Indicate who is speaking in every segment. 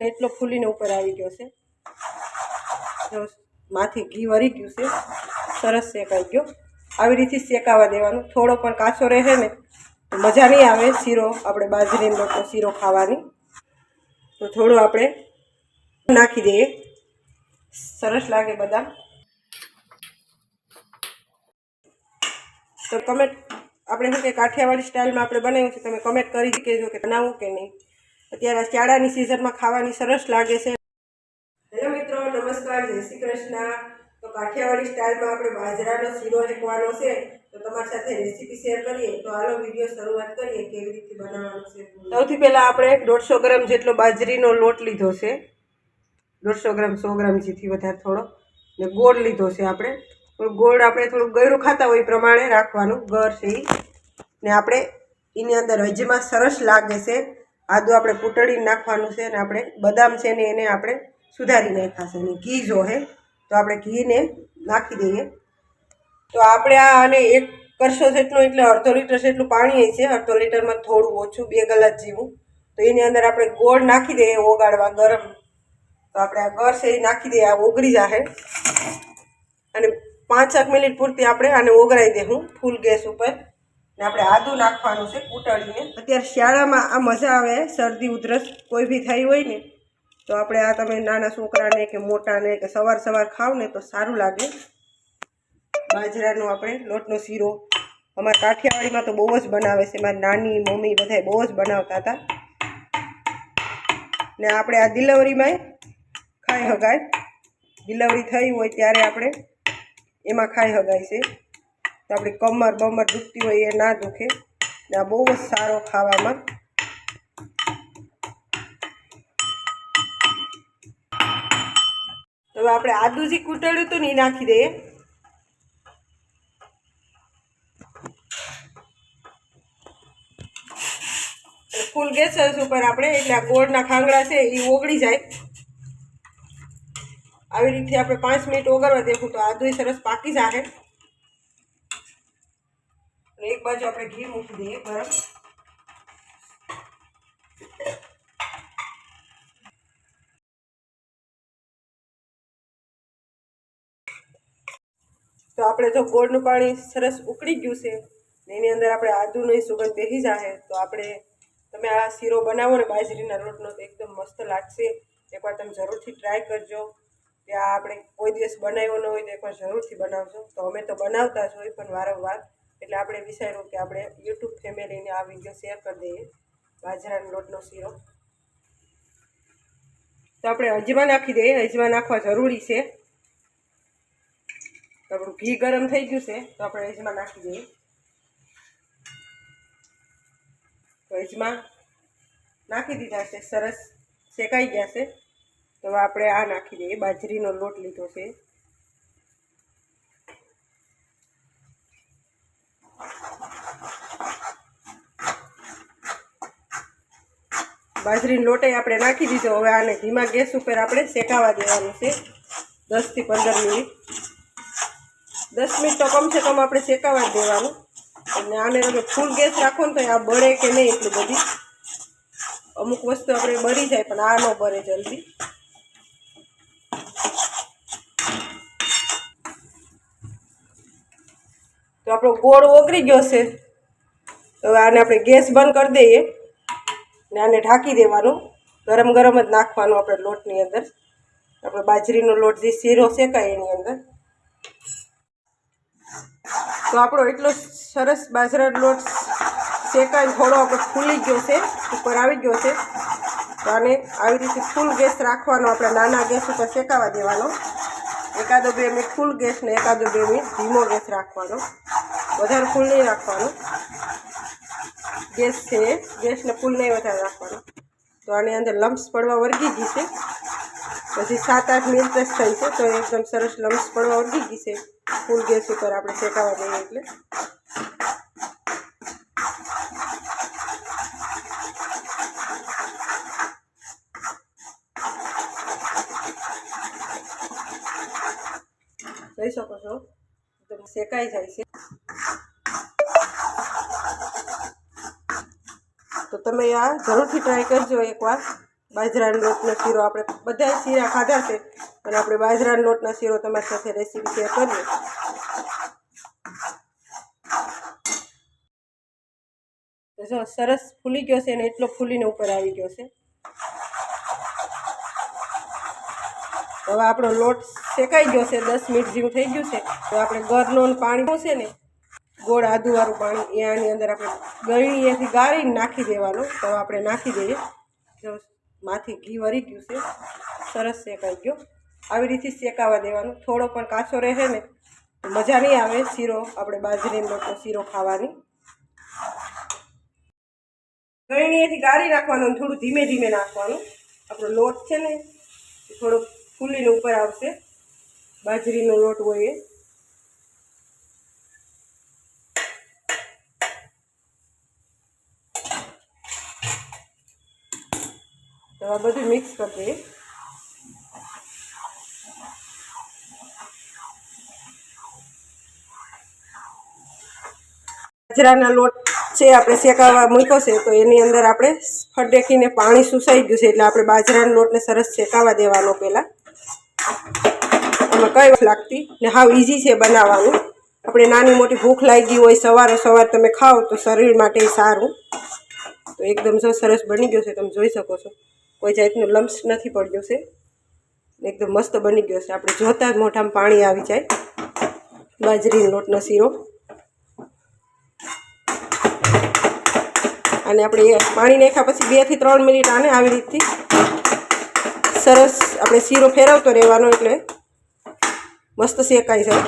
Speaker 1: એટલો ફૂલીને ઉપર આવી ગયો છે. તો માથી ઘી વરી ગયું છે. સરસ શેકાઈ ગયો. આવી રીતે શેકાવા દેવાનું. થોડો પણ કાચો રહે ને મજા નહીં આવે શીરો. આપણે બાજરીનો લોટનો શીરો ખાવાની. તો થોડું આપણે નાખી દઈએ. સરસ લાગે બદામ તો કમેન્ટ આપણે શું કે કાઠિયાવાડી સ્ટાઇલમાં આપણે બનાવ્યું છે. તમે કમેન્ટ કરી કહેજો કે બનાવું કે નહીં. અત્યારે આ શિયાળાની સિઝનમાં ખાવાની સરસ લાગે છે. હેલો મિત્રો નમસ્કાર જય શ્રી કૃષ્ણ. તો કાઠિયાવાડી સ્ટાઇલમાં આપણે બાજરાનો શીરો શેકવાનો છે. તો તમારી સાથે રેસીપી શેર કરીએ. તો હાલો વીડિયો શરૂઆત કરીએ કેવી રીતે બનાવવાનું છે સૌથી પહેલાં આપણે દોઢસો ગ્રામ જેટલો બાજરીનો લોટ લીધો છે. દોઢસો ગ્રામ સો ગ્રામ જેથી વધારે થોડો. ને ગોળ લીધો છે આપણે. ગોળ આપણે થોડું ગળ્યું ખાતા હોય એ પ્રમાણે રાખવાનું. ગર છે. ને આપણે એની અંદર હજીમાં સરસ લાગે છે. આદુ આપણે કૂટળી નાખવાનું છે અને આપણે બદામ છે ને એને આપણે સુધારી નાખ્યા છે અને ઘી જો હે, તો આપણે ઘીને નાખી દઈએ. તો આપણે આ આને એક કરશો જેટલું એટલે અડધો લીટર જેટલું પાણી છે, અડધો લીટરમાં થોડું ઓછું, બે ગલાસ જેવું. તો એની અંદર આપણે ગોળ નાખી દઈએ ઓગાળવા ગરમ. તો આપણે આ ગર છે એ નાખી દઈએ, આ ઓગળી જાહે. અને પાંચેક મિનિટ પૂરતી આપણે આને ઓગળાઈ દેવું ફૂલ ગેસ ઉપર. ને આપણે આદુ નાખવાનું છે, કૂટળીને. અત્યારે શિયાળામાં આ મજા આવે, શરદી, ઉધરસ, કોઈ બી થઈ હોય ને, તો આપણે આ તમે નાના છોકરાને કે મોટાને કે સવાર સવાર ખાવ ને તો સારું લાગે. બાજરાનો આપણે લોટનો શીરો. અમારા કાઠિયાવાડીમાં તો બહુ જ બનાવે છે, મારી નાની મમ્મી બધા બહુ જ બનાવતા હતા. ને આપણે આ ડિલિવરીમાં ખાઈ હગાય. ડિલિવરી થઈ હોય ત્યારે આપણે એમાં ખાઈ હગાય છે. તો આપણી કમર બમર દુખતી હોય એ ના દુખે. આ બહુ જ સારો ખાવામાં. હવે આપણે આદુ જે કૂટળ્યું હતું ને નાખી દઈએ. ફૂલ ગેસ ઉપર આપણે એટલે આ ગોળના ખાંગડા છે એ ઓગળી જાય. આવી રીતે આપણે પાંચ મિનિટ ઓગળવા દેવું તો આદુ સરસ પાકી જાહે. બાજુ આપણે ઘી મૂકી દઈએ ગરમ તો આપણે જો ગોળનું પાણી સરસ ઉકળી ગયું છે એની અંદર આપણે આદુની સુગંધ બેસી જાહે, તો આપણે તમે આ શીરો બનાવો ને બાજરીના રોટનો, તો એકદમ મસ્ત લાગશે. એકવાર તમે જરૂરથી ટ્રાય કરજો. કે આ આપણે કોઈ દિવસ બનાવ્યો ન હોય તો એકવાર જરૂરથી બનાવજો. તો અમે તો બનાવતા જ હોય, પણ વારંવાર એટલે આપણે વિચાર્યું કે આપણે યુટ્યુબ ફેમિલીને આ વીડિયો શેર કરી દઈએ. બાજરાના લોટનો શીરો. તો આપણે અજમા નાખી દઈએ. અજમા નાખવા જરૂરી છે. આપણું ઘી ગરમ થઈ ગયું છે. તો આપણે અજમા નાખી દઈએ. તો અજમા નાખી દીધા છે. સરસ શેકાઈ ગયા છે. તો આપણે આ નાખી દઈએ. બાજરીનો લોટ લીધો છે. બાજરીનો લોટે આપણે નાખી દીધો. હવે આને ધીમા ગેસ ઉપર આપણે શેકાવા દેવાનું છે. દસથી પંદર મિનિટ. દસ મિનિટ તો કમસે કમ આપણે શેકાવા દેવાનું. અને આને તમે ફૂલ ગેસ રાખો ને તો આ બળે કે નહીં એટલી બધી. અમુક વસ્તુ આપણે બળી જાય, પણ આ ન બળે જલ્દી. તો આપણો ગોળ ઓગળી ગયો છે. હવે આને આપણે ગેસ બંધ કરી દઈએ. ને આને ઢાંકી દેવાનું. ગરમ ગરમ જ નાખવાનું આપણે લોટની અંદર. આપણે બાજરીનો લોટ જે શીરો શેકાય એની અંદર. તો આપણો એટલો સરસ બાજરાનો લોટ શેકાઈને થોડો આપણે ફૂલી ગયો છે, ઉપર આવી ગયો છે. તો આને આવી રીતે ફૂલ ગેસ રાખવાનો આપણે નાના ગેસ ઉપર શેકાવા દેવાનો. એકાદો બે મિનિટ ફૂલ ગેસ ને એકાદો બે મિનિટ ધીમો ગેસ રાખવાનો. વધારે ફૂલ નહીં રાખવાનો. ગેસ છે ગેસને ફૂલ નહીં વધારે રાખવાનો. તો આની અંદર લમ્સ પડવા વર્ગી ગઈ છે. પછી સાત આઠ મિનિટ જ થઈ છે, તો એકદમ સરસ લમ્સ પડવા વળગી ગઈ છે. ફૂલ ગેસ ઉપર આપણે શેકાવા દઈએ એટલે. જોઈ શકો છો? એકદમ શેકાઈ જાય છે તો તમે આ જરૂરથી ટ્રાય કરજો એકવાર. બાજરાના લોટનો શીરો આપણે બધા શીરા ખાધા છે. અને આપણે બાજરાના લોટનો શીરો તમારી સાથે રેસીપી શેર કરીએ. જો સરસ ફૂલી ગયો છે અને એટલો ફૂલીને ઉપર આવી ગયો છે. હવે આપણો લોટ શેકાઈ ગયો છે. દસ મિનિટ જેવું થઈ ગયું છે. તો આપણે ગરનો પાણી છે ને ગોળ આદુવાળું પાણી એ આની અંદર આપણે ગળણીએથી ગાળીને નાખી દેવાનું. તો આપણે નાખી દઈએ. જો માથી ઘી વરી ગયું છે. સરસ શેકાઈ ગયો. આવી રીતે શેકાવા દેવાનું. થોડો પણ કાચો રહે ને તો મજા નહીં આવે. શીરો આપણે બાજરીનો લોટનો શીરો ખાવાની. ગળણીએથી ગાળી નાખવાનું થોડું ધીમે ધીમે નાખવાનું. આપણો લોટ છે ને થોડો ફૂલીને ઉપર આવશે. બાજરીનો લોટ હોય એ. આ બધું મિક્સ કરી દઈએ બાજરાના લોટ છે, આપણે શેકાવા મૂક્યો છે, તો એની અંદર આપણે ફડેકીને પાણી સુસાઈ ગયું છે, એટલે આપણે બાજરાના લોટને સરસ શેકાવા દેવાનો પહેલાં. એમાં કઈ લાગતી? ને હાવ ઇઝી છે બનાવવાનું. આપણે નાની મોટી ભૂખ લાગી હોય, સવારે સવાર તમે ખાઓ તો શરીર માટે સારું. તો એકદમ સરસ બની ગયો છે, તમે જોઈ શકો છો. કોઈ જાતનું લમ્સ નથી પડ્યો છે. એકદમ મસ્ત બની ગયો છે. આપણે જોતાં જ મોઢામાં પાણી આવી જાય. બાજરીનો લોટનો શીરો. અને આપણે પાણી નાખ્યા પછી બેથી ત્રણ મિનિટ આને આવી રીતથી સરસ આપણે શીરો ફેરવતો રહેવાનો એટલે મસ્ત શેકાઈ જાય.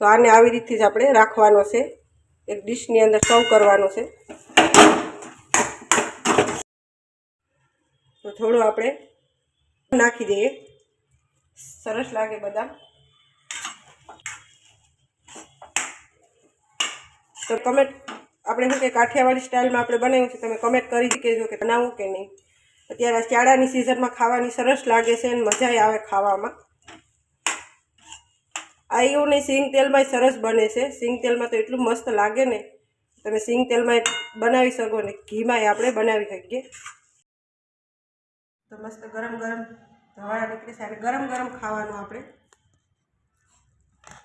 Speaker 1: તો આને આવી રીતથી જ આપણે રાખવાનો છે. એક ડીશની અંદર સર્વ કરવાનો છે. થોડું આપણે નાખી દઈએ. સરસ લાગે બધા તો કમેન્ટ આપણે શું કે કાઠિયાવાડી સ્ટાઇલમાં આપણે બનાવ્યું છે, તમે કમેન્ટ કરી કહેજો કે બનાવું કે નહીં. અત્યારે આ ચાળાની સિઝનમાં ખાવાની સરસ લાગે છે અને મજા આવે ખાવામાં. આવ્યું નહીં સિંગ તેલમાંય સરસ બને છે. સિંગ તેલમાં તો એટલું મસ્ત લાગે ને. તમે સિંગ તેલમાં બનાવી શકો ને, ઘીમાંય આપણે બનાવી શકીએ. તો મસ્ત ગરમ ગરમ ધવાડા નીકળે છે. ગરમ ગરમ ખાવાનું આપણે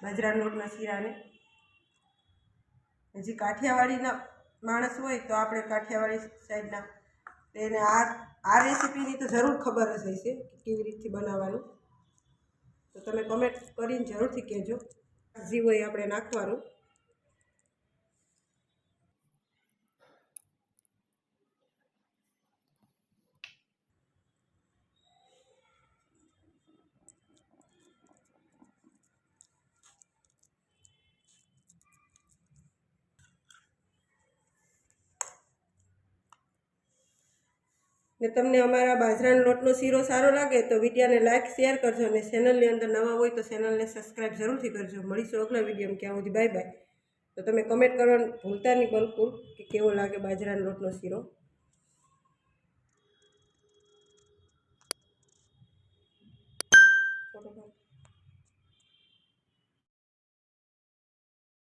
Speaker 1: બાજરાના લોટના શીરાને. હજી કાઠિયાવાડીના માણસ હોય તો આપણે કાઠિયાવાડી સાઈડના તેને આ આ રેસીપીની તો જરૂર ખબર જ હશે કેવી રીતથી બનાવવાનું. તો તમે કમેન્ટ કરીને જરૂરથી કહેજો. હોય એ આપણે નાખવાનું. ને તમને અમારા બાજરાના લોટનો શીરો સારો લાગે તો વિડીયાને લાઇક શેર કરજો અને ચેનલની અંદર નવા હોય તો ચેનલને સબસ્ક્રાઈબ જરૂરથી કરજો. મળીશું અગલા વિડીયોમાં. ક્યાં સુધી બાય બાય તો તમે કમેન્ટ કરવાનું ભૂલતા નહીં બિલકુલ કે કેવો લાગે બાજરાના લોટનો શીરો?